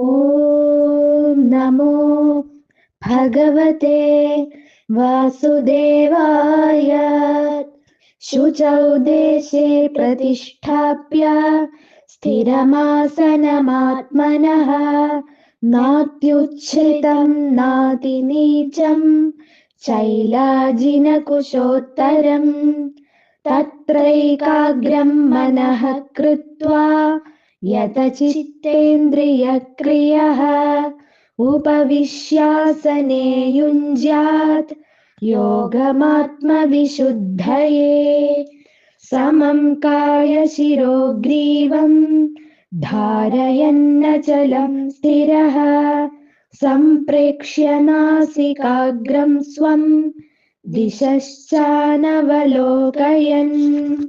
ഓം നമോ ഭഗവതേ വാസുദേവായ ശുചൗ ദേശേ പ്രതിഷ്ഠാപ്യ സ്ഥിരമാസനമാത്മനഃ നാത്യുച്ഛിതം നാതിനീചം ചൈലാജിനകുശോത്തരം തത്രൈകാഗ്രം മനഃ കൃത്വാ कृत्वा यतचित्तेन्द्रियक्रियः उपविश्यासने युञ्ज्यात् योगमात्मविशुद्धये। समं कायशिरो ग्रीवं धारयन्नचलं स्थिरः। सम्प्रेक्ष्य नासिकाग्रं स्वं दिशश्चानवलोकयन्।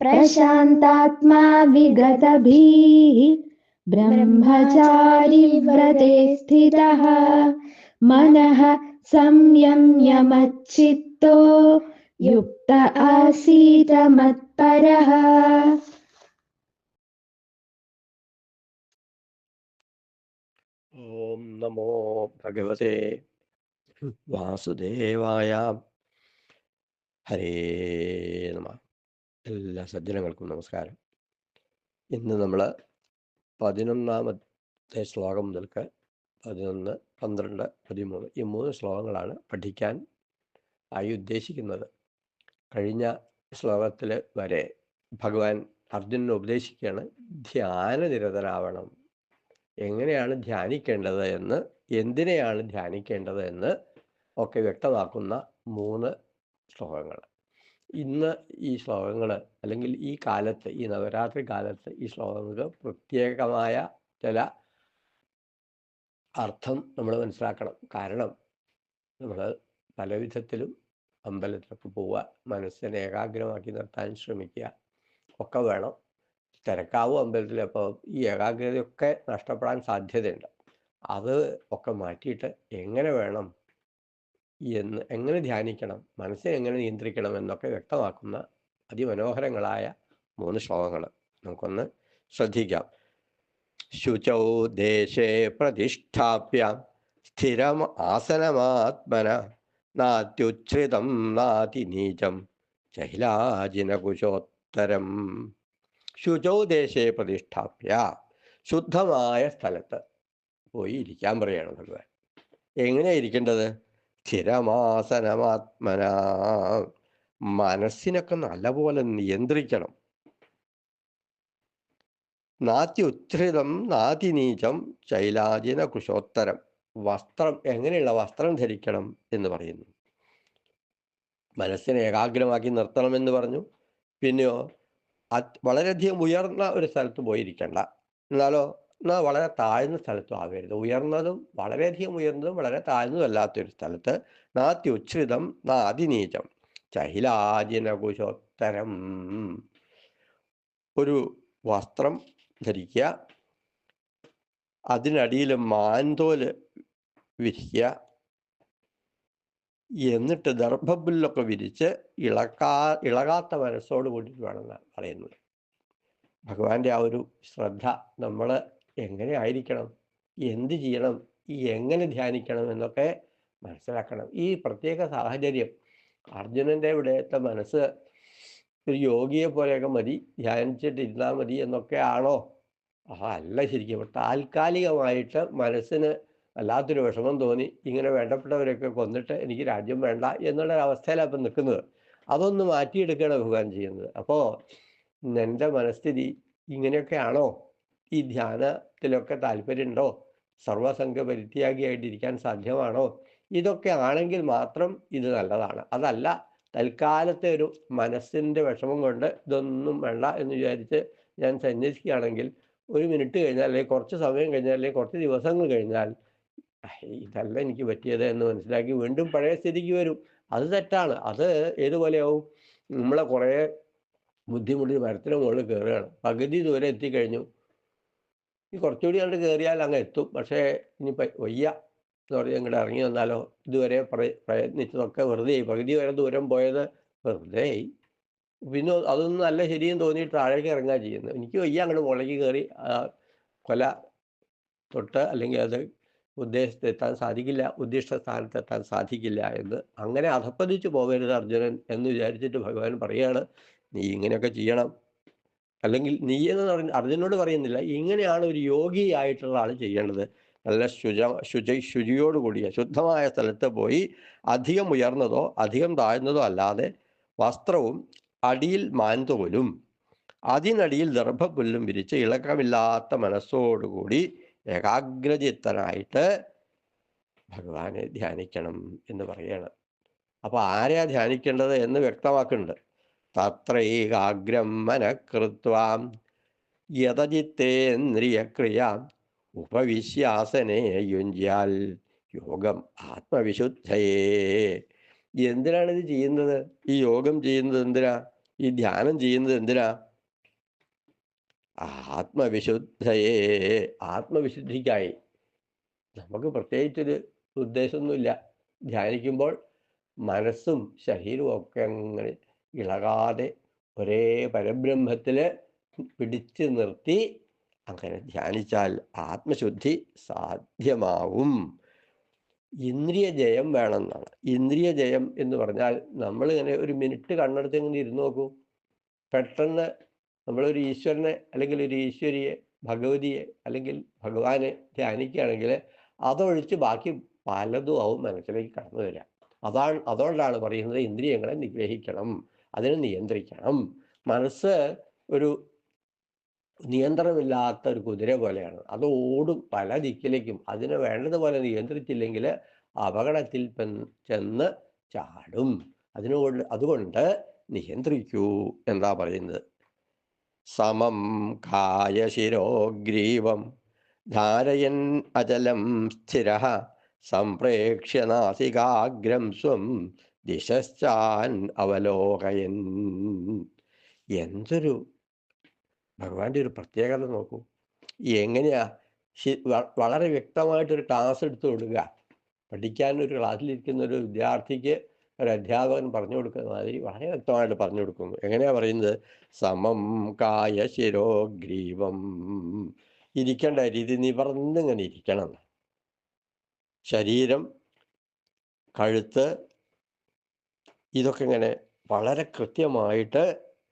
प्रशान्तात्मा विगतभिः ब्रह्मचारी व्रते स्थितः मनः संयम्यमच्चित्तो युक्त आसीत मत्परः। ॐ नमो भगवते वासुदेवाय। हरे नमः। എല്ലാ സജ്ജനങ്ങൾക്കും നമസ്കാരം. ഇന്ന് നമ്മൾ പതിനൊന്നാമത്തെ ശ്ലോകം മുതൽക്ക് പതിനൊന്ന് പന്ത്രണ്ട് പതിമൂന്ന് ഈ മൂന്ന് ശ്ലോകങ്ങളാണ് പഠിക്കാൻ ആയി ഉദ്ദേശിക്കുന്നത്. കഴിഞ്ഞ ശ്ലോകത്തിൽ വരെ ഭഗവാൻ അർജുനെ ഉപദേശിക്കുകയാണ് ധ്യാനനിരതനാവണം എങ്ങനെയാണ് ധ്യാനിക്കേണ്ടത് എന്ന് എന്തിനെയാണ് ധ്യാനിക്കേണ്ടത് എന്ന് ഒക്കെ വ്യക്തമാക്കുന്ന മൂന്ന് ശ്ലോകങ്ങൾ ഇന്ന് ഈ ശ്ലോകങ്ങൾ അല്ലെങ്കിൽ ഈ കാലത്ത് ഈ നവരാത്രി കാലത്ത് ഈ ശ്ലോകങ്ങൾക്ക് പ്രത്യേകമായ ചില അർത്ഥം നമ്മൾ മനസ്സിലാക്കണം. കാരണം നമ്മൾ പല വിധത്തിലും അമ്പലത്തിലൊക്കെ പോവുക മനസ്സിനെ ഏകാഗ്രമാക്കി നിർത്താൻ ശ്രമിക്കുക ഒക്കെ വേണം. തിരക്കാവും അമ്പലത്തിൽ അപ്പോൾ ഈ ഏകാഗ്രതയൊക്കെ നഷ്ടപ്പെടാൻ സാധ്യതയുണ്ട്. അത് ഒക്കെ മാറ്റിയിട്ട് എങ്ങനെ വേണം എന്ന് എങ്ങനെ ധ്യാനിക്കണം മനസ്സിനെ എങ്ങനെ നിയന്ത്രിക്കണം എന്നൊക്കെ വ്യക്തമാക്കുന്ന അതിമനോഹരങ്ങളായ മൂന്ന് ശ്ലോകങ്ങൾ നമുക്കൊന്ന് ശ്രദ്ധിക്കാം. ശുചൗ ദേശേ പ്രതിഷ്ഠാപ്യ സ്ഥിരം ആസനമാത്മന നാത്യുച്ഛ്രിതം നാതിനീചം ചഹിലാജിനകുശോത്തരം ശുചൗ ദേശേ പ്രതിഷ്ഠാപ്യ ശുദ്ധമായ സ്ഥലത്ത് പോയി ഇരിക്കാൻ പറയണം ഭഗവാൻ. എങ്ങനെയാ ഇരിക്കേണ്ടത്? സ്ഥിരമാസനമാത്മന മനസ്സിനൊക്കെ നല്ലപോലെ നിയന്ത്രിക്കണം. നാത്തി ഉച്ഛ്രിതം നാതി നീചം ശൈലാജിന കുശോത്തരം. വസ്ത്രം എങ്ങനെയുള്ള വസ്ത്രം ധരിക്കണം എന്ന് പറയുന്നു. മനസ്സിനെ ഏകാഗ്രമാക്കി നിർത്തണം എന്ന് പറഞ്ഞു. പിന്നെയോ വളരെയധികം ഉയർന്ന ഒരു സ്ഥലത്ത് പോയിരിക്കണ്ട. എന്നാലോ വളരെ താഴ്ന്ന സ്ഥലത്തും ആവരുത് ഉയർന്നതും വളരെയധികം ഉയർന്നതും വളരെ താഴ്ന്നതും അല്ലാത്തൊരു സ്ഥലത്ത് നാത്തി ഉച്ഛ്രിതം നാതിനീചം ചഹിലാജിനകുശോത്തരം ഒരു വസ്ത്രം ധരിക്കുക. അതിനടിയിൽ മാൻതോൽ വിരിക്കുക. എന്നിട്ട് ദർഭബുല്ലൊക്കെ വിരിച്ച് ഇളക്കാ ഇളകാത്ത മനസ്സോട് കൂടിയിട്ട് വേണമെന്നാണ് പറയുന്നത്. ഭഗവാന്റെ ആ ഒരു ശ്രദ്ധ നമ്മൾ എങ്ങനെ ആയിരിക്കണം? എന്ത് ചെയ്യണം? ഈ എങ്ങനെ ധ്യാനിക്കണം എന്നൊക്കെ മനസ്സിലാക്കണം. ഈ പ്രത്യേക സാഹചര്യം അർജുനന്റെ ഇവിടുത്തെ മനസ്സ് ഒരു യോഗിയെ പോലെയൊക്കെ മതി ധ്യാനിച്ചിട്ടിരുന്നാൽ മതി എന്നൊക്കെ ആണോ? ആ അല്ല ശരിക്കും. താൽക്കാലികമായിട്ട് മനസ്സിന് വല്ലാത്തൊരു വിഷമം തോന്നി. ഇങ്ങനെ വേണ്ടപ്പെട്ടവരൊക്കെ കൊന്നിട്ട് എനിക്ക് രാജ്യം വേണ്ട എന്നുള്ള ഒരു അവസ്ഥയിലാണ് ഇപ്പം നിൽക്കുന്നത്. അതൊന്ന് മാറ്റിയെടുക്കുകയാണ് ഭഗവാൻ ചെയ്യുന്നത്. അപ്പോൾ എന്റെ മനസ്ഥിതി ഇങ്ങനെയൊക്കെയാണോ ഈ ഈ ധ്യാനത്തിലൊക്കെ താല്പര്യമുണ്ടോ? സർവസംഘ പരിത്യാഗിയായിട്ടിരിക്കാൻ സാധ്യമാണോ? ഇതൊക്കെ ആണെങ്കിൽ മാത്രം ഇത് നല്ലതാണ്. അതല്ല തൽക്കാലത്തെ ഒരു മനസ്സിന്റെ വിഷമം കൊണ്ട് ഇതൊന്നും വേണ്ട എന്ന് വിചാരിച്ച് ഞാൻ സന്യസിക്കുകയാണെങ്കിൽ ഒരു മിനിറ്റ് കഴിഞ്ഞാൽ അല്ലെങ്കിൽ കുറച്ച് സമയം കഴിഞ്ഞാൽ അല്ലെങ്കിൽ കുറച്ച് ദിവസങ്ങൾ കഴിഞ്ഞാൽ ഇതല്ല എനിക്ക് പറ്റിയത് എന്ന് മനസ്സിലാക്കി വീണ്ടും പഴയ സ്ഥിതിക്ക് വരും. അത് തെറ്റാണ്. അത് ഏതുപോലെയാവും നമ്മളെ കുറേ ബുദ്ധിമുട്ടി മരത്തിന് മുകളിൽ കയറുകയാണ്. പകുതി ദൂരം എത്തിക്കഴിഞ്ഞു. ഈ കുറച്ചുകൂടി അങ്ങോട്ട് കയറിയാൽ അങ്ങ് എത്തും. പക്ഷേ ഇനി വയ്യ. എന്ന് പറഞ്ഞ് ഇങ്ങോട്ട് ഇറങ്ങി വന്നാലോ? ഇതുവരെ പ്രയത്നിച്ചതൊക്കെ വെറുതെ പകുതി വരെ ദൂരം പോയത് വെറുതെ പിന്നെ അതൊന്നും നല്ല ശരിയും തോന്നിയിട്ട് താഴേക്ക് ഇറങ്ങുക ചെയ്യുന്നത്. എനിക്ക് വയ്യ അങ്ങോട്ട് മുളകി കയറി കൊല തൊട്ട് അല്ലെങ്കിൽ അത് ഉദ്ദേശത്തെത്താൻ സാധിക്കില്ല ഉദ്ദിഷ്ട സ്ഥാനത്തെത്താൻ സാധിക്കില്ല എന്ന് അങ്ങനെ അധപ്പതിച്ചു പോകരുത് അർജുനൻ എന്ന് വിചാരിച്ചിട്ട് ഭഗവാൻ പറയുകയാണ് നീ ഇങ്ങനെയൊക്കെ ചെയ്യണം. അല്ലെങ്കിൽ നീ എന്ന് പറഞ്ഞ അർജുനോട് പറയുന്നില്ല. ഇങ്ങനെയാണ് ഒരു യോഗിയായിട്ടുള്ള ആൾ ചെയ്യേണ്ടത്. നല്ല ശുച ശുചി ശുചിയോടുകൂടിയ ശുദ്ധമായ സ്ഥലത്ത് പോയി അധികം ഉയർന്നതോ അധികം താഴ്ന്നതോ അല്ലാതെ വസ്ത്രവും അടിയിൽ മാൻതോലും അതിനടിയിൽ ദർഭപുല്ലും വിരിച്ച് ഇളക്കമില്ലാത്ത മനസ്സോടുകൂടി ഏകാഗ്രചിത്തനായിട്ട് ഭഗവാനെ ധ്യാനിക്കണം എന്ന് പറയണം. അപ്പോൾ ആരെയാ ധ്യാനിക്കേണ്ടത് എന്ന് വ്യക്തമാക്കുന്നുണ്ട്. തത്രൈകാഗ്രം മനഃകൃത്വാം. യഥചിത്തേന്ദ്രിയക്രിയാം ഉപവിശ്യാസനെ യുഞ്ചാൽ യോഗം ആത്മവിശുദ്ധയേ. എന്തിനാണ് ഇത് ചെയ്യുന്നത്? ഈ യോഗം ചെയ്യുന്നത് എന്തിനാ? ഈ ധ്യാനം ചെയ്യുന്നത് എന്തിനാ? ആത്മവിശുദ്ധയേ. ആത്മവിശുദ്ധിക്കായി. നമുക്ക് പ്രത്യേകിച്ചൊരു ഉദ്ദേശമൊന്നുമില്ല. ധ്യാനിക്കുമ്പോൾ മനസ്സും ശരീരവും ഒക്കെ അങ്ങനെ ഇളകാതെ ഒരേ പരബ്രഹ്മത്തിൽ പിടിച്ചു നിർത്തി അങ്ങനെ ധ്യാനിച്ചാൽ ആത്മശുദ്ധി സാധ്യമാവും. ഇന്ദ്രിയ ജയം വേണമെന്നാണ്. ഇന്ദ്രിയ ജയം എന്ന് പറഞ്ഞാൽ നമ്മളിങ്ങനെ ഒരു മിനിറ്റ് കണ്ണെടുത്ത് ഇങ്ങനെ ഇരുന്ന് നോക്കൂ. പെട്ടെന്ന് നമ്മളൊരു ഈശ്വരനെ അല്ലെങ്കിൽ ഒരു ഈശ്വരിയെ ഭഗവതിയെ അല്ലെങ്കിൽ ഭഗവാനെ ധ്യാനിക്കുകയാണെങ്കിൽ അതൊഴിച്ച് ബാക്കി പലതും ആവും മനസ്സിലേക്ക് കടന്നു വരിക. അതാണ് അതുകൊണ്ടാണ് പറയുന്നത് ഇന്ദ്രിയങ്ങളെ നിഗ്രഹിക്കണം. അതിനെ നിയന്ത്രിക്കണം. മനസ്സ് ഒരു നിയന്ത്രണമില്ലാത്ത ഒരു കുതിര പോലെയാണ്. അത് ഓടും പല ദിക്കിലേക്കും. അതിനെ വേണ്ടതുപോലെ നിയന്ത്രിച്ചില്ലെങ്കിൽ അപകടത്തിൽ ചെന്ന് ചാടും. അതിനോട് അതുകൊണ്ട് നിയന്ത്രിക്കൂ എന്താ പറയുന്നത്. സമം കായ ശിരോഗ്രീവം ധാരയൻ അചലം സ്ഥിര സംപ്രേക്ഷ്യ നാസികാഗ്രം സ്വം ദിശശ്ചാൻ അവലോകയൻ. എന്തൊരു ഭഗവാന്റെ ഒരു പ്രത്യേകത നോക്കൂ. എങ്ങനെയാ വളരെ വ്യക്തമായിട്ടൊരു ക്ലാസ് എടുത്തു കൊടുക്കുക പഠിക്കാൻ ഒരു ക്ലാസ്സിലിരിക്കുന്ന ഒരു വിദ്യാർത്ഥിക്ക് ഒരു അധ്യാപകൻ പറഞ്ഞു കൊടുക്കുന്ന മാതിരി വളരെ വ്യക്തമായിട്ട് പറഞ്ഞു കൊടുക്കുന്നു. എങ്ങനെയാ പറയുന്നത്? സമം കായ ശിരോ ഗ്രീവം. ഇരിക്കേണ്ട രീതി നിവർന്നിങ്ങനെ ഇരിക്കണം. ശരീരം കഴുത്ത് ഇതൊക്കെ ഇങ്ങനെ വളരെ കൃത്യമായിട്ട്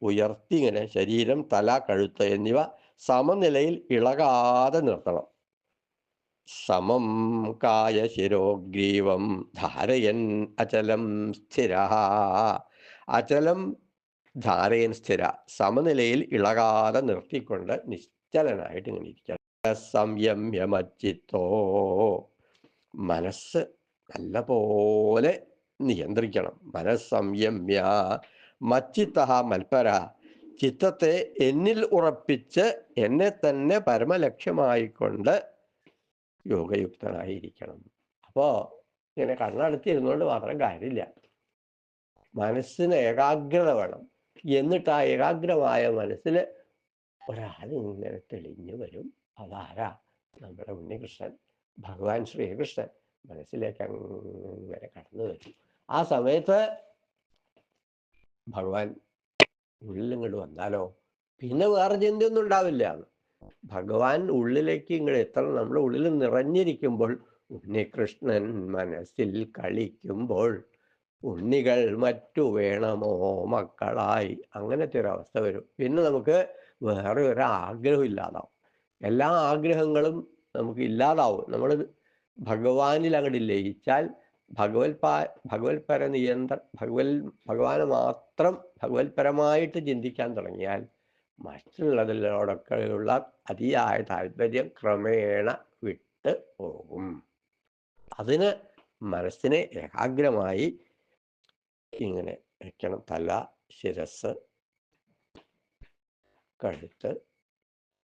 ഉയർത്തി ഇങ്ങനെ ശരീരം തല കഴുത്ത് എന്നിവ സമനിലയിൽ ഇളകാതെ നിർത്തണം. സമം കായ ശിരോഗ്രീവം ധാരയൻ അചലം സ്ഥിര. അചലം ധാരയൻ സ്ഥിര സമനിലയിൽ ഇളകാതെ നിർത്തിക്കൊണ്ട് നിശ്ചലനായിട്ട് ഇങ്ങനെ ഇരിക്കണം. സംയമ്യമച്ചിത്തോ മനസ്സ് നല്ല പോലെ നിയന്ത്രിക്കണം. മനസ്സംയമ്യ മച്ചിത്ത മൽപര. ചിത്തത്തെ എന്നിൽ ഉറപ്പിച്ച് എന്നെ തന്നെ പരമലക്ഷ്യമായിക്കൊണ്ട് യോഗയുക്തനായിരിക്കണം. അപ്പോൾ ഇങ്ങനെ കണ്ണടുത്തിരുന്നുകൊണ്ട് മാത്രം കാര്യമില്ല. മനസ്സിന് ഏകാഗ്രത വേണം. എന്നിട്ട് ആ ഏകാഗ്രമായ മനസ്സിൽ ഒരാളിങ്ങനെ തെളിഞ്ഞു വരും. അതാരാ? നമ്മുടെ ഉണ്ണികൃഷ്ണൻ. ഭഗവാൻ ശ്രീകൃഷ്ണൻ. മനസ്സിലേക്ക് അങ്ങനെ കടന്നു വരും. ആ സമയത്ത് ഭഗവാൻ ഉള്ളിലിങ്ങോട്ട് വന്നാലോ? പിന്നെ വേറെ ചിന്തയൊന്നും ഉണ്ടാവില്ല. ഭഗവാൻ ഉള്ളിലേക്ക് ഇങ്ങോട്ട് എത്തണം നമ്മുടെ ഉള്ളിൽ നിറഞ്ഞിരിക്കുമ്പോൾ ഉണ്ണികൃഷ്ണൻ മനസ്സിൽ കളിക്കുമ്പോൾ ഉണ്ണികൾ മറ്റു വേണമോ മക്കളായി? അങ്ങനത്തെ ഒരു അവസ്ഥ വരും. പിന്നെ നമുക്ക് വേറെ ഒരു ആഗ്രഹം ഇല്ലാതാവും. എല്ലാ ആഗ്രഹങ്ങളും നമുക്ക് ഇല്ലാതാവും. നമ്മൾ ഭഗവാനിൽ അങ്ങോട്ട് ലയിച്ചാൽ ഭഗവത് പര നിയന്ത്ര ഭഗവത് ഭഗവാനെ മാത്രം ഭഗവത് പരമായിട്ട് ചിന്തിക്കാൻ തുടങ്ങിയാൽ മറ്റുള്ളതിലോടൊക്കെയുള്ള അതിയായ താല്പര്യം ക്രമേണ വിട്ട് പോകും. അതിന് മനസ്സിനെ ഏകാഗ്രമായി ഇങ്ങനെ വയ്ക്കണം തല ശിരസ് കഴുത്ത്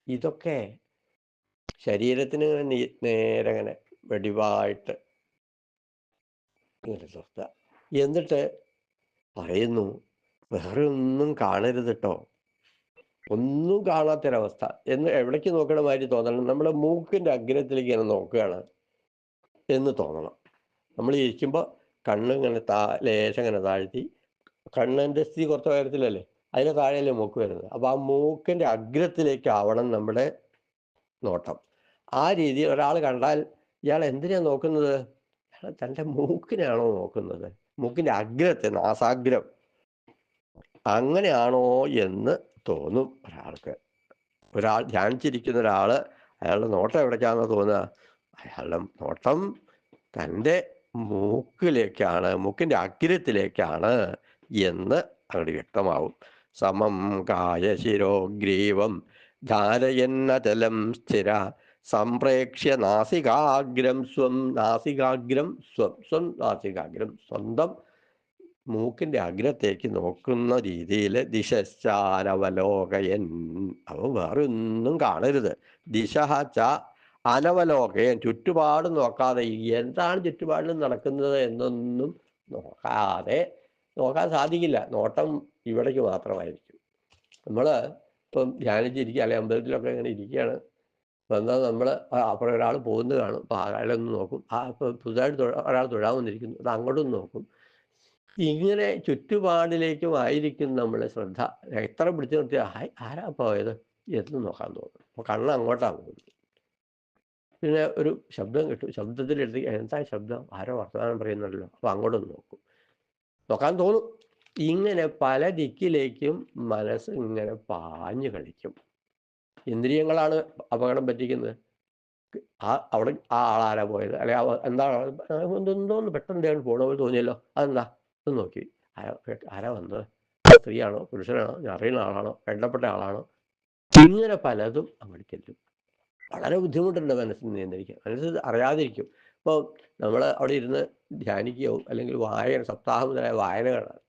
ഇതൊക്കെ ശരീരത്തിന് നേരെ ഇങ്ങനെ വെടിവായിട്ട് നിർത്തുക എന്നിട്ട് പറയുന്നു വേറെ ഒന്നും കാണരുത് കേട്ടോ ഒന്നും കാണാത്തൊരവസ്ഥ. എന്ന് എവിടേക്ക് നോക്കണ മാതിരി തോന്നണം. നമ്മുടെ മൂക്കിന്റെ അഗ്രത്തിലേക്ക് ഇങ്ങനെ നോക്കുകയാണ് എന്ന് തോന്നണം. നമ്മൾ ഇരിക്കുമ്പോൾ കണ്ണ് ഇങ്ങനെ താ ലേശം ഇങ്ങനെ താഴ്ത്തി കണ്ണിന്റെ സ്ഥിതി കുറച്ച് ഉയരത്തിലല്ലേ? അതിന് താഴെയല്ലേ മൂക്ക് വരുന്നത്. അപ്പോൾ ആ മൂക്കിന്റെ അഗ്രത്തിലേക്കാവണം നമ്മുടെ നോട്ടം. ആ രീതിയിൽ ഒരാൾ കണ്ടാൽ ഇയാൾ എന്തിനാണ് നോക്കുന്നത്? തന്റെ മൂക്കിനാണോ നോക്കുന്നത്? മൂക്കിന്റെ അഗ്രത്തെ നാസാഗ്രം. അങ്ങനെയാണോ എന്ന് തോന്നും ഒരാൾക്ക്. ഒരാൾ ധ്യാനിച്ചിരിക്കുന്ന ഒരാൾ അയാളുടെ നോട്ടം എവിടേക്കാണെന്ന് തോന്നുക? അയാളുടെ നോട്ടം തന്റെ മൂക്കിലേക്കാണ് മൂക്കിന്റെ അഗ്രത്തിലേക്കാണ് എന്ന് അങ്ങോട്ട് വ്യക്തമാവും. സമം കായ ശിരോഗ്രീവം ധാരയന്നചലം സ്ഥിര സംപ്രേക്ഷ്യ നാസികാഗ്രം സ്വം നാസികാഗ്രം സ്വം സ്വം നാസികാഗ്രം സ്വന്തം മൂക്കിന്റെ അഗ്രത്തേക്ക് നോക്കുന്ന രീതിയിൽ ദിശാരവലോകയൻ അവ വേറെ ഒന്നും കാണരുത്. ദിശ ച അനവലോകയൻ. ചുറ്റുപാട് നോക്കാതെ എന്താണ് ചുറ്റുപാടിൽ നടക്കുന്നത് എന്നൊന്നും നോക്കാതെ നോക്കാൻ സാധിക്കില്ല. നോട്ടം ഇവിടേക്ക് മാത്രമായിരിക്കും. നമ്മൾ ഇപ്പം ധ്യാനിച്ചിരിക്കുക അല്ലെങ്കിൽ അമ്പലത്തിലൊക്കെ ഇങ്ങനെ ഇരിക്കുകയാണ്. വന്നാൽ നമ്മൾ അപ്പുറം ഒരാൾ പോകുന്നത് കാണും. അപ്പോൾ അയാളൊന്ന് നോക്കും. ആ ഇപ്പോൾ പുതുതായിട്ട് ഒരാൾ തൊഴാൻ വന്നിരിക്കുന്നു അത് അങ്ങോട്ടും നോക്കും. ഇങ്ങനെ ചുറ്റുപാടിലേക്കും ആയിരിക്കും നമ്മളെ ശ്രദ്ധ. എത്ര പിടിച്ചു നിർത്തി ആരാ പോയത്? എന്ന് നോക്കാൻ തോന്നും. അപ്പോൾ കണ്ണ് അങ്ങോട്ടാണ് പോകുന്നത്. പിന്നെ ഒരു ശബ്ദം കിട്ടും. ശബ്ദത്തിലെടുത്ത് എന്താ ശബ്ദം? ആരോ വർത്തമാനം പറയുന്നുണ്ടല്ലോ. അപ്പോൾ അങ്ങോട്ടൊന്ന് നോക്കും. നോക്കാൻ തോന്നും. ഇങ്ങനെ പല ദിക്കിലേക്കും മനസ്സ് ഇങ്ങനെ പാഞ്ഞു കളിക്കും. ഇന്ദ്രിയങ്ങളാണ് അപകടം പറ്റിക്കുന്നത്. ആ അവിടെ ആ ആളാരാ പോയത്? അല്ലെ എന്താ എന്തോന്ന് പെട്ടെന്ന് എന്താണ് പോണ പോലെ തോന്നിയല്ലോ. അതെന്താ? ഇത് നോക്കി. ആരാ വന്നത്? സ്ത്രീയാണോ? പുരുഷനാണോ? ഞാൻ അറിയുന്ന ആളാണോ? വേണ്ടപ്പെട്ട ആളാണോ? ഇങ്ങനെ പലതും അങ്ങോട്ട് ചെല്ലും. വളരെ ബുദ്ധിമുട്ടുണ്ട് മനസ്സിന് നിയന്ത്രിക്കാൻ. മനസ്സ് അറിയാതിരിക്കും. ഇപ്പോൾ നമ്മൾ അവിടെ ഇരുന്ന് ധ്യാനിക്കുകയോ അല്ലെങ്കിൽ വായന സപ്താഹം മുതലായ വായനകളാണ്.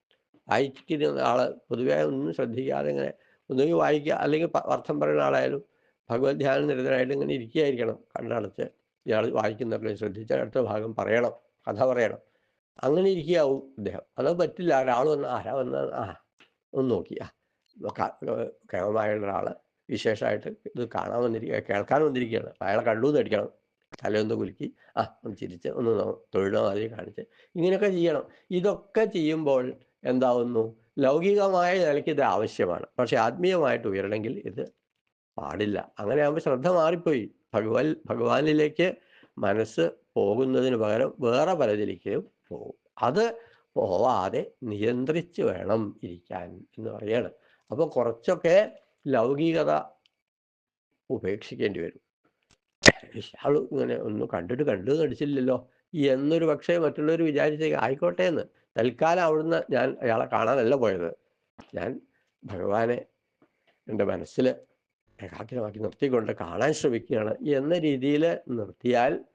വായിച്ചിരുന്ന ആൾ പൊതുവെ ഒന്നും ശ്രദ്ധിക്കാതെ ഇങ്ങനെ ഒന്നുകിൽ വായിക്കുക അല്ലെങ്കിൽ അർത്ഥം പറയുന്ന ആളായാലും ഭഗവത് ധ്യാനം നിരന്തരമായിട്ട് ഇങ്ങനെ ഇരിക്കുകയായിരിക്കണം കണ്ണടച്ച്. ഇയാൾ വായിക്കുന്നവരെ ശ്രദ്ധിച്ച് അടുത്ത ഭാഗം പറയണം കഥ പറയണം. അങ്ങനെ ഇരിക്കുകയാവും അദ്ദേഹം അത് പറ്റില്ല ഒരാൾ വന്ന് ആരാ വന്ന ആ ഒന്ന് നോക്കി. ആ കേവലമായ ഒരാൾ വിശേഷമായിട്ട് ഇത് കാണാൻ വന്നിരിക്കുക കേൾക്കാൻ വന്നിരിക്കുകയാണ്. അയാളെ കണ്ടു നടിക്കണം തലയൊന്ന് കുലുക്കി ആ ഒന്ന് ചിരിച്ച് ഒന്ന് തൊഴിലോ മാതിരി കാണിച്ച് ഇങ്ങനെയൊക്കെ ചെയ്യണം. ഇതൊക്കെ ചെയ്യുമ്പോൾ എന്താവുന്നു? ലൗകികമായ നിലയ്ക്ക് ഇത് ആവശ്യമാണ്. പക്ഷെ ആത്മീയമായിട്ട് ഉയരണമെങ്കിൽ ഇത് പാടില്ല. അങ്ങനെ ആകുമ്പോൾ ശ്രദ്ധ മാറിപ്പോയി. ഭഗവാൻ ഭഗവാനിലേക്ക് മനസ്സ് പോകുന്നതിന് പകരം വേറെ പലതിലേക്കും പോകും. അത് പോവാതെ നിയന്ത്രിച്ച് വേണം ഇരിക്കാൻ എന്ന് പറയാണ്. അപ്പോൾ കുറച്ചൊക്കെ ലൗകികത ഉപേക്ഷിക്കേണ്ടി വരും. ഇയാൾ ഇങ്ങനെ ഒന്നും കണ്ടിട്ട് കണ്ടു നടിച്ചില്ലല്ലോ. എന്നൊരു പക്ഷേ മറ്റുള്ളവർ വിചാരിച്ചേക്ക് ആയിക്കോട്ടെ എന്ന്. തൽക്കാലം അവിടുന്ന് ഞാൻ അയാളെ കാണാനല്ല പോയത്. ഞാൻ ഭഗവാനെ എന്റെ മനസ്സിൽ ഏകാഗ്രമാക്കി നിർത്തിക്കൊണ്ട് കാണാൻ ശ്രമിക്കുകയാണ്. എന്ന രീതിയിൽ നിർത്തിയാൽ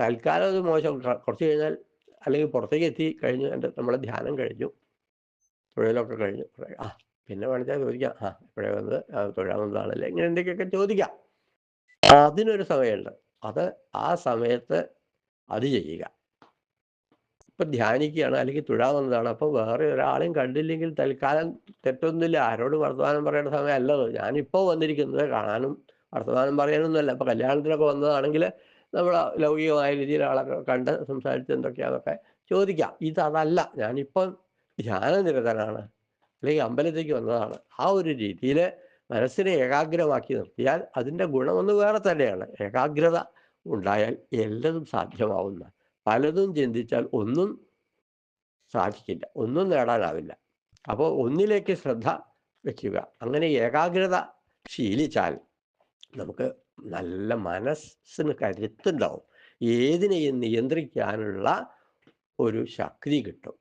തൽക്കാലം അത് മോശം. കുറച്ച് കഴിഞ്ഞാൽ അല്ലെങ്കിൽ പുറത്തേക്ക് എത്തി കഴിഞ്ഞു എന്റെ നമ്മളെ ധ്യാനം കഴിഞ്ഞു. തൊഴിലൊക്കെ കഴിഞ്ഞു. ആ പിന്നെ വേണിച്ചാൽ ചോദിക്കാം. ആ എപ്പോഴേ വന്നത് വന്നതാണല്ലേ ഇങ്ങനെ എന്തൊക്കെയൊക്കെ ചോദിക്കാം. അതിനൊരു സമയമുണ്ട്. അത് ആ സമയത്ത് അത് ചെയ്യുക. ഇപ്പം ധ്യാനിക്കുകയാണ് അല്ലെങ്കിൽ തുഴാവുന്നതാണ് അപ്പോൾ വേറെ ഒരാളെയും കണ്ടില്ലെങ്കിൽ തൽക്കാലം തെറ്റൊന്നുമില്ല. ആരോട് വർത്തമാനം പറയേണ്ട സമയമല്ലത് ഞാനിപ്പോൾ വന്നിരിക്കുന്നത് കാണാനും വർത്തമാനം പറയാനൊന്നുമല്ല. ഇപ്പോൾ കല്യാണത്തിനൊക്കെ വന്നതാണെങ്കിൽ നമ്മൾ ലൗകികമായ രീതിയിൽ ആളൊക്കെ കണ്ട് സംസാരിച്ച് എന്തൊക്കെയാണെന്നൊക്കെ ചോദിക്കാം. ഇത് അതല്ല ഞാനിപ്പം ധ്യാനനിരതനാണ് അല്ലെങ്കിൽ അമ്പലത്തേക്ക് വന്നതാണ്. ആ ഒരു രീതിയിൽ മനസ്സിനെ ഏകാഗ്രമാക്കി നിർത്തിയാൽ അതിന്റെ ഗുണമൊന്ന് വേറെ തന്നെയാണ്. ഏകാഗ്രത ഉണ്ടായാൽ എല്ലതും സാധ്യമാവുന്ന പലതും ചിന്തിച്ചാൽ ഒന്നും സാധിക്കില്ല ഒന്നും നേടാനാവില്ല. അപ്പോൾ ഒന്നിലേക്ക് ശ്രദ്ധ വയ്ക്കുക അങ്ങനെ ഏകാഗ്രത ശീലിച്ചാൽ നമുക്ക് നല്ല മനസ്സിന് കരുത്തുണ്ടാവും. ഏതിനെയും നിയന്ത്രിക്കാനുള്ള ഒരു ശക്തി കിട്ടും.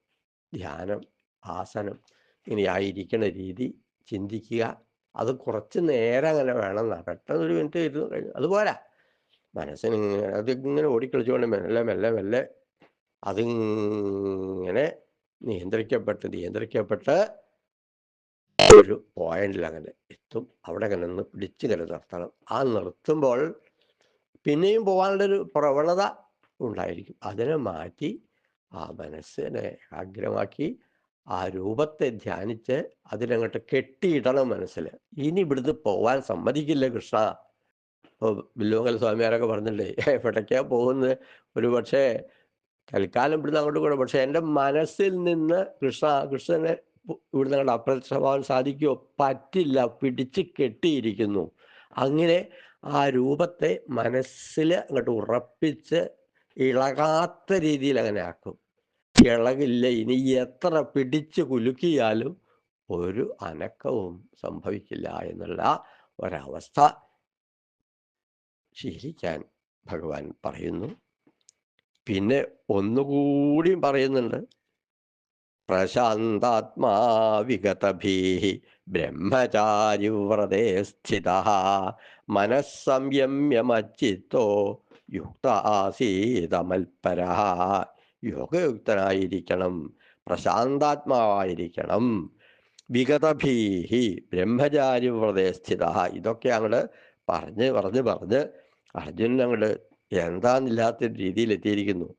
ധ്യാനം ആസനം ഇങ്ങനെ ആയിരിക്കുന്ന രീതി ചിന്തിക്കുക. അത് കുറച്ച് നേരം അങ്ങനെ വേണം. പെട്ടെന്ന് ഒരു മിനിറ്റ് ഇരുന്ന് കഴിഞ്ഞു അതുപോരാ. മനസ്സിന് അതിങ്ങനെ ഓടിക്കളിച്ചുകൊണ്ട് മെല്ലെ മെല്ലെ മെല്ലെ അതിങ്ങനെ നിയന്ത്രിക്കപ്പെട്ട് നിയന്ത്രിക്കപ്പെട്ട് ഒരു പോയിന്റിൽ അങ്ങനെ എത്തും. അവിടെ അങ്ങനെ നിന്ന് പിടിച്ച് ഇങ്ങനെ നിർത്തണം. ആ നിർത്തുമ്പോൾ പിന്നെയും പോകാനുള്ളൊരു പ്രവണത ഉണ്ടായിരിക്കും. അതിനെ മാറ്റി ആ മനസ്സിനെ ആഗ്രഹമാക്കി ആ രൂപത്തെ ധ്യാനിച്ച് അതിനങ്ങോട്ട് കെട്ടിയിടണം മനസ്സിൽ. ഇനി ഇവിടുന്ന് പോവാൻ സമ്മതിക്കില്ല കൃഷ്ണ. ബില്ലുമംഗല സ്വാമിയാരൊക്കെ പറഞ്ഞില്ലേ? എവിടേക്കാ പോകുന്നത് ഒരു പക്ഷേ തൽക്കാലം ഇവിടുന്ന് അങ്ങോട്ട് കൂടെ പക്ഷേ എന്റെ മനസ്സിൽ നിന്ന് കൃഷ്ണ കൃഷ്ണനെ ഇവിടുന്ന് അങ്ങോട്ട് അപ്രത്യക്ഷമാവാൻ സാധിക്കുമോ പറ്റില്ല. പിടിച്ച് കെട്ടിയിരിക്കുന്നു. അങ്ങനെ ആ രൂപത്തെ മനസ്സിൽ അങ്ങോട്ട് ഉറപ്പിച്ച് ഇളകാത്ത രീതിയിൽ അങ്ങനെ ആക്കും. ഇളകില്ല. ഇനി എത്ര പിടിച്ച് കുലുക്കിയാലും ഒരു അനക്കവും സംഭവിക്കില്ല എന്നുള്ള ഒരവസ്ഥ ശീലിക്കാൻ ഭഗവാൻ പറയുന്നു. പിന്നെ ഒന്നുകൂടിയും പറയുന്നുണ്ട്. പ്രശാന്താത്മാ വിഗതഭീ ബ്രഹ്മചാരിവ്രതേ സ്ഥിത. മനസ്സംയമ്യമച്ചിത്തോ യുക്ത ആസീതമൽപര യോഗയുക്തനായിരിക്കണം. പ്രശാന്താത്മാവായിരിക്കണം. വിഗതഭീഹി ബ്രഹ്മചാരിവ്രതേ സ്ഥിത. ഇതൊക്കെ അങ്ങോട്ട് പറഞ്ഞ് പറഞ്ഞ് പറഞ്ഞ് അർജുനൻ അങ്ങോട്ട് എന്താന്നില്ലാത്ത രീതിയിൽ എത്തിയിരിക്കുന്നു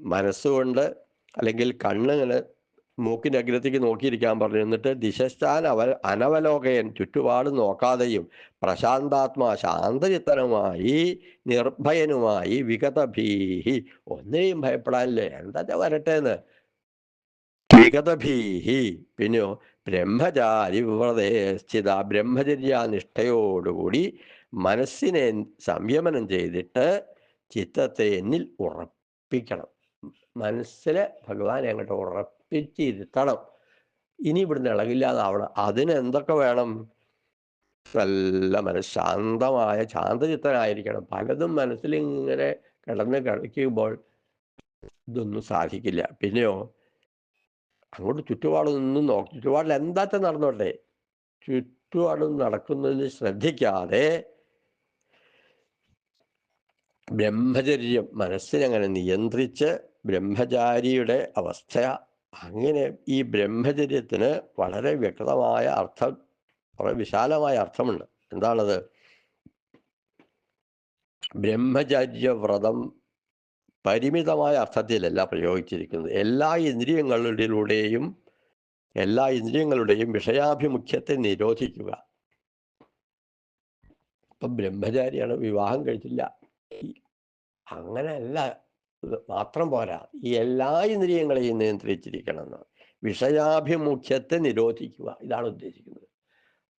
മനസ്സുകൊണ്ട് അല്ലെങ്കിൽ കണ്ണിങ്ങനെ മൂക്കിന്റെ അഗ്രത്തേക്ക് നോക്കിയിരിക്കാൻ പറഞ്ഞു. എന്നിട്ട് ദിശസ്ഥാൻ അവ അനവലോകയൻ ചുറ്റുപാട് നോക്കാതെയും പ്രശാന്താത്മാ ശാന്തചിത്തനുമായി നിർഭയനുമായി വിഗതഭീഹി. ഒന്നിനെയും ഭയപ്പെടാനില്ലേ? എന്താ വരട്ടെ എന്ന് വിഗതഭീഹി. പിന്നെയോ ബ്രഹ്മചാരി വിവ്രതേ സ്ഥിത ബ്രഹ്മചര്യാനിഷ്ഠയോടുകൂടി മനസ്സിനെ സംയമനം ചെയ്തിട്ട് ചിത്തത്തെ എന്നിൽ ഉറപ്പിക്കണം. മനസ്സിൽ ഭഗവാനെ അങ്ങോട്ട് ഉറപ്പിച്ചിരുത്തണം. ഇനി ഇവിടുന്ന് ഇളകില്ലാതാവണം അതിന് എന്തൊക്കെ വേണം? നല്ല മനസ്സ് ശാന്തമായ ശാന്തചിത്തനായിരിക്കണം. പലതും മനസ്സിൽ ഇങ്ങനെ കിടന്ന് കളിക്കുമ്പോൾ ഇതൊന്നും സാധിക്കില്ല. പിന്നെയോ അങ്ങോട്ട് ചുറ്റുപാടൊന്നും നോക്കി. ചുറ്റുപാടിൽ എന്താറ്റം നടന്നോട്ടെ? ചുറ്റുപാടും നടക്കുന്നതിന് ശ്രദ്ധിക്കാതെ ബ്രഹ്മചര്യം മനസ്സിനങ്ങനെ നിയന്ത്രിച്ച് ബ്രഹ്മചാരിയുടെ അവസ്ഥ അങ്ങനെ ഈ ബ്രഹ്മചര്യത്തിന് വളരെ വ്യക്തമായ അർത്ഥം വളരെ വിശാലമായ അർത്ഥമുണ്ട്. എന്താണത്? ബ്രഹ്മചര്യവ്രതം പരിമിതമായ അർത്ഥത്തിലല്ല പ്രയോഗിച്ചിരിക്കുന്നത്. എല്ലാ ഇന്ദ്രിയങ്ങളിലൂടെയും എല്ലാ ഇന്ദ്രിയങ്ങളുടെയും വിഷയാഭിമുഖ്യത്തെ നിരോധിക്കുക. ഇപ്പം ബ്രഹ്മചാരിയാണ് വിവാഹം കഴിച്ചില്ല. അങ്ങനെയല്ല മാത്രം പോരാ. ഈ എല്ലാ ഇന്ദ്രിയങ്ങളെയും നിയന്ത്രിച്ചിരിക്കണം എന്ന് വിഷയാഭിമുഖ്യത്തെ നിരോധിക്കുക. ഇതാണ് ഉദ്ദേശിക്കുന്നത്.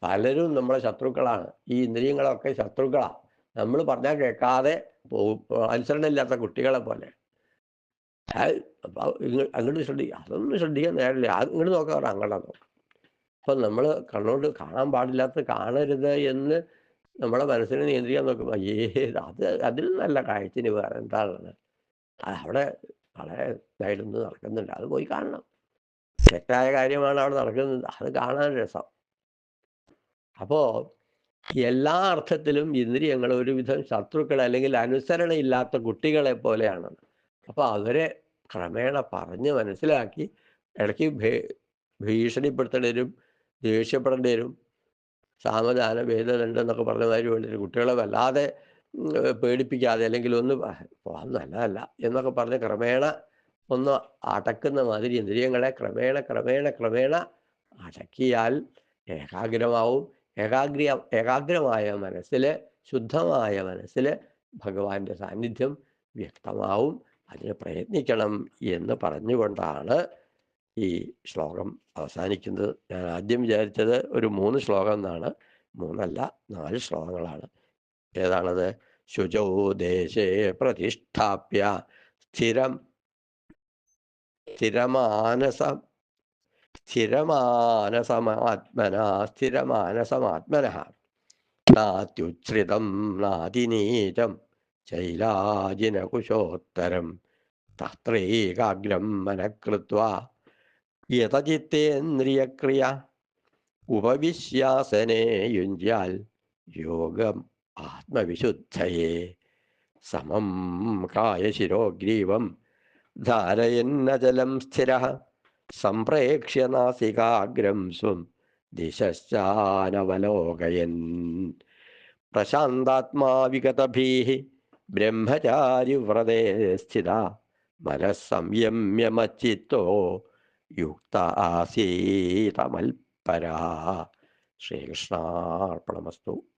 പലരും നമ്മളെ ശത്രുക്കളാണ്. ഈ ഇന്ദ്രിയങ്ങളൊക്കെ ശത്രുക്കളാണ് നമ്മൾ പറഞ്ഞാൽ കേൾക്കാതെ പോകും. അനുസരണമില്ലാത്ത കുട്ടികളെ പോലെ. അങ്ങോട്ട് ശ്രദ്ധിക്കുക അതൊന്നും ശ്രദ്ധിക്കാൻ നേരില്ല അങ്ങോട്ട് നോക്കാൻ പറഞ്ഞാൽ അങ്ങോട്ടാ നോക്കാം. അപ്പം നമ്മൾ കണ്ണോട്ട് കാണാൻ പാടില്ലാത്ത കാണരുത് എന്ന് നമ്മളെ മനസ്സിനെ നിയന്ത്രിക്കാൻ നോക്കുമ്പോൾ അയ്യേ അത് അതിൽ നല്ല കാഴ്ചന് വേറെ എന്താണുള്ളത് അവിടെ വളരെ ഇതായിട്ടൊന്ന് നടക്കുന്നുണ്ട്. അത് പോയി കാണണം. തെറ്റായ കാര്യമാണ് അവിടെ നടക്കുന്നത്. അത് കാണാൻ രസം. അപ്പോൾ എല്ലാ അർത്ഥത്തിലും ഇന്ദ്രിയങ്ങൾ ഒരുവിധം ശത്രുക്കൾ അല്ലെങ്കിൽ അനുസരണ ഇല്ലാത്ത കുട്ടികളെ പോലെയാണ്. അപ്പോൾ അവരെ ക്രമേണ പറഞ്ഞ് മനസ്സിലാക്കി ഇടയ്ക്ക് ഭീഷണിപ്പെടുത്തേണ്ടി വരും ദേഷ്യപ്പെടേണ്ടി വരും. സാമധാന ഭേദദണ്ഡം എന്നൊക്കെ പറഞ്ഞ മാതിരി വേണ്ടി കുട്ടികളെ വല്ലാതെ പേടിപ്പിക്കാതെ അല്ലെങ്കിൽ ഒന്ന് "ആ, പോകാൻ നല്ലതല്ല എന്നൊക്കെ പറഞ്ഞ് ക്രമേണ ഒന്ന് അടക്കുന്ന മാതിരി ഇന്ദ്രിയങ്ങളെ ക്രമേണ ക്രമേണ ക്രമേണ അടക്കിയാൽ ഏകാഗ്രമാവും. ഏകാഗ്ര ഏകാഗ്രമായ മനസ്സിൽ ശുദ്ധമായ മനസ്സിൽ ഭഗവാന്റെ സാന്നിധ്യം വ്യക്തമാവും. അതിന് പ്രയത്നിക്കണം എന്ന് പറഞ്ഞുകൊണ്ടാണ് ഈ ശ്ലോകം അവസാനിക്കുന്നത്. ഞാൻ ആദ്യം വിചാരിച്ചത് ഒരു മൂന്ന് ശ്ലോകം എന്നാണ്. മൂന്നല്ല നാല് ശ്ലോകങ്ങളാണ്. ഏതാണത്? ശുചോ ദേശേ പ്രതിഷ്ഠാപ്യ സ്ഥിരം സ്ഥിരമാനസ സ്ഥിരമാനസമാത്മന സ്ഥിരമാനസമാത്മന. നാത്യുച്ഛ്രിതം നാതിനീചം ശൈലാജിനകുശോത്തരം. തത്രൈകാഗ്രം മനഃകൃത്വ. യതചിത്തേന്ദ്രിയക്രിയ ഉപവിശ്യാസനെ യുഞ്ചാൽ യോഗം ആത്മവിശുദ്ധയെ. സമം കായശിരോഗ്രീവം ധാരയന്നചലം സ്ഥിര. സംപ്രേക്ഷ്യ നാസികാഗ്രം സ്വം ദിശാനവലോകയൻ പ്രശാന്താത്മാ വിഗതഭീः ബ്രഹ്മചാരിവ്രതേ സ്ഥിത. മനസ്സംയമ്യമച്ചിത്തോ യുക്ത ആസീതമൽപരാ. ശ്രീകൃഷ്ണാർപ്പണമസ്തു.